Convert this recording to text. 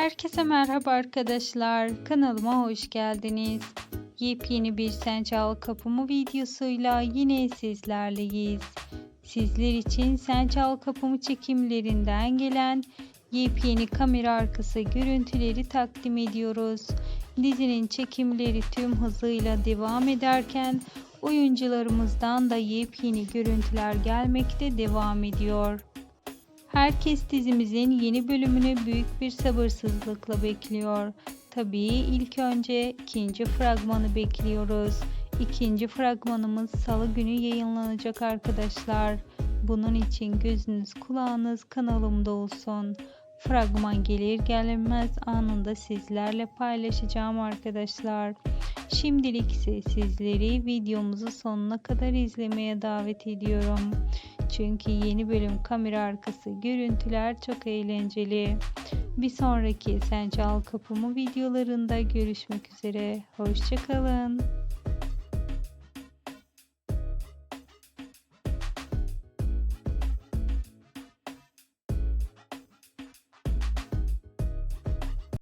Herkese merhaba arkadaşlar. Kanalıma hoş geldiniz. Yepyeni bir Sence Al Kapımı videosuyla yine sizlerleyiz. Sizler için Sence Al Kapımı çekimlerinden gelen yepyeni kamera arkası görüntüleri takdim ediyoruz. Dizinin çekimleri tüm hızıyla devam ederken oyuncularımızdan da yepyeni görüntüler gelmekte devam ediyor. Herkes dizimizin yeni bölümünü büyük bir sabırsızlıkla bekliyor. Tabii ilk önce ikinci fragmanı bekliyoruz. İkinci fragmanımız salı günü yayınlanacak arkadaşlar. Bunun için gözünüz kulağınız kanalımda olsun. Fragman gelir gelmez anında sizlerle paylaşacağım arkadaşlar. Şimdilik ise sizleri videomuzu sonuna kadar izlemeye davet ediyorum. Çünkü yeni bölüm kamera arkası görüntüler çok eğlenceli. Bir sonraki Sen Çal Kapımı videolarında görüşmek üzere. Hoşçakalın.